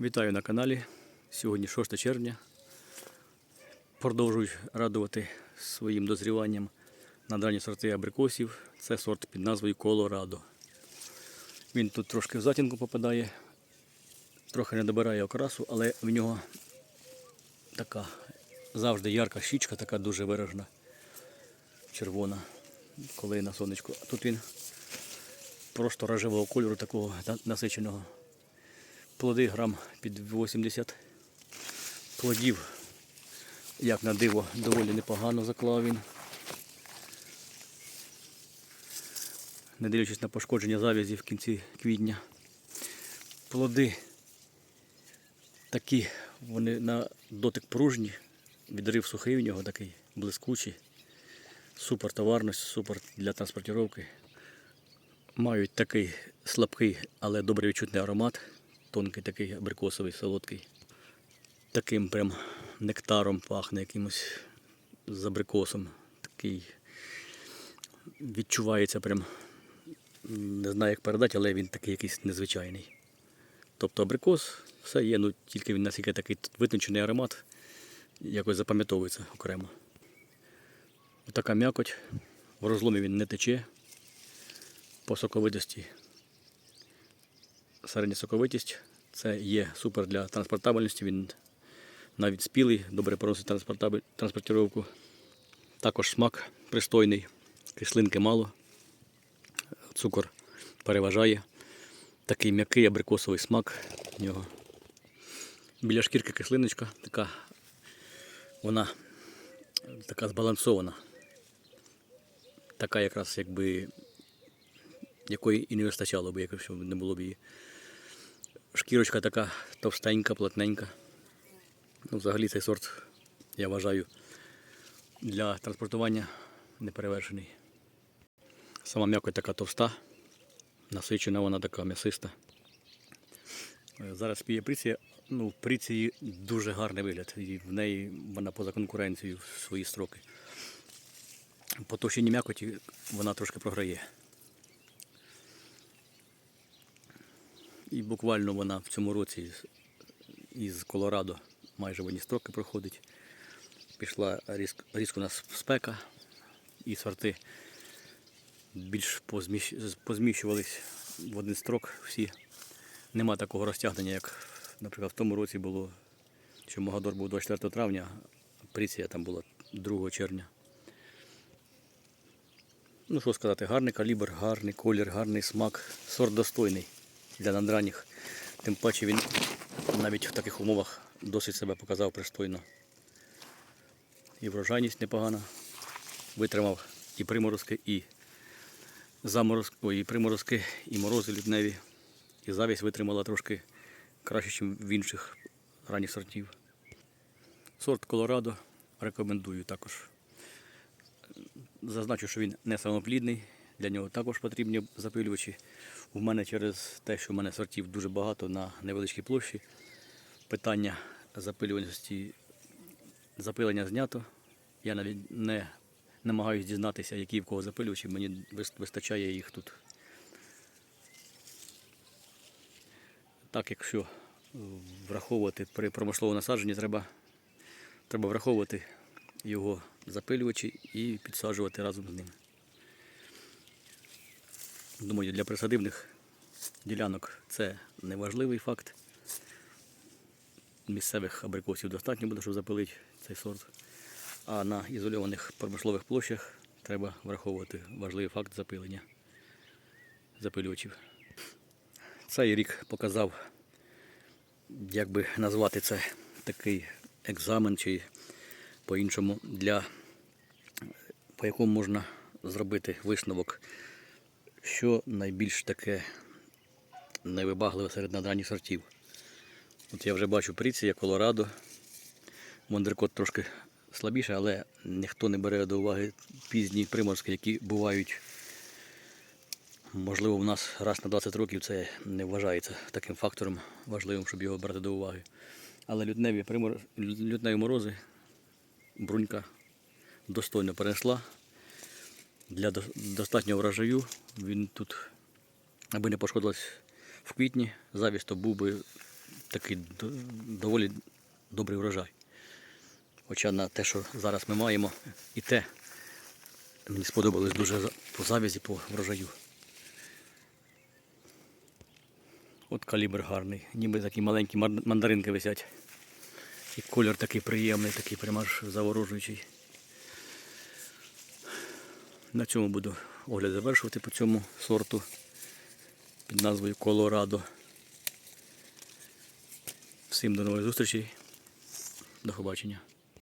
Вітаю на каналі. Сьогодні 6 червня. Продовжую радувати своїм дозріванням надрані сорти абрикосів. Це сорт під назвою Колорадо. Він тут трошки в затінку попадає, трохи не добирає окрасу, але в нього така завжди ярка щічка, така дуже виражена, червона, коли на сонечку. А тут він просто рожевого кольору, такого насиченого. Плоди грам під 80 плодів. Як на диво, доволі непогано заклав він. Не дивлячись на пошкодження завязі в кінці квітня. Плоди такі, вони на дотик пружні, відрив сухий у нього такий блискучий. Супер товарність, супер для транспортировки. Мають такий слабкий, але добре відчутний аромат. Тонкий такий абрикосовий, солодкий. Таким прям нектаром пахне якимось з абрикосом. Такий відчувається прям, не знаю як передати, але він такий якийсь незвичайний. Тобто абрикос, все є, ну тільки він наскільки такий витончений аромат, якось запам'ятовується окремо. Така м'якоть, в розломі він не тече по соковитості середня соковитість. Це є супер для транспортабельності. Він навіть спілий, добре переносить транспортировку. Також смак пристойний, кислинки мало, цукор переважає. Такий м'який абрикосовий смак в нього. Біля шкірки кислиночка, така вона така збалансована. Така якраз якби якої і не вистачало б, якщо не було б її. Шкірочка така товстенька, плотненька. Ну, взагалі цей сорт, я вважаю, для транспортування неперевершений. Сама м'якоть така товста, насичена, вона така м'ясиста. Е, Зараз піє приція. Ну, в приції дуже гарний вигляд. І в неї вона поза конкуренцією в свої строки. По товщині м'якоті вона трошки програє. І буквально вона в цьому році із Колорадо майже в одні строки проходить. Пішла різко, різко у нас спека і сорти більш позміщ- позміщувались в один строк всі. Нема такого розтягнення, як, наприклад, в тому році було, що Магадор був 24 травня, а Приція там була 2 червня. Ну що сказати, гарний калібр, гарний колір, гарний смак, сорт достойний для надранніх. Тим паче він навіть в таких умовах досить себе показав пристойно. І врожайність непогана. Витримав і приморозки, і заморозки, і приморозки, і морози лютневі. І завість витримала трошки краще, ніж в інших ранніх сортів. Сорт Колорадо рекомендую також. Зазначу, що він не самоплідний, для нього також потрібні запилювачі. У мене через те, що в мене сортів дуже багато на невеличкій площі, питання запилюваності запилення знято. Я навіть не намагаюся дізнатися, які в кого запилювачі, мені вистачає їх тут. Так, якщо враховувати при промисловому насадженні, треба, треба враховувати його запилювачі і підсаджувати разом з ним. Думаю, для присадибних ділянок це неважливий факт. Місцевих абрикосів достатньо буде, щоб запилити цей сорт. А на ізольованих промислових площах треба враховувати важливий факт запилення запилювачів. Цей рік показав, як би назвати це такий екзамен чи по-іншому, для, по якому можна зробити висновок, що найбільш таке невибагливе серед надранніх сортів. От я вже бачу Пріція, Колорадо. Мондрикот трошки слабіше, але ніхто не бере до уваги пізні приморські, які бувають. Можливо, в нас раз на 20 років це не вважається таким фактором важливим, щоб його брати до уваги. Але лютневі, примор... лютневі морози брунька достойно перенесла. Для достатнього врожаю він тут, аби не пошкодилась в квітні, завість то був би такий доволі добрий врожай. Хоча на те, що зараз ми маємо, і те мені сподобалось дуже по завязі, по врожаю. От калібр гарний, ніби такі маленькі мандаринки висять. І колір такий приємний, такий прямо аж заворожуючий. На цьому буду огляд завершувати по цьому сорту під назвою Колорадо. Всім до нових зустрічей. До побачення.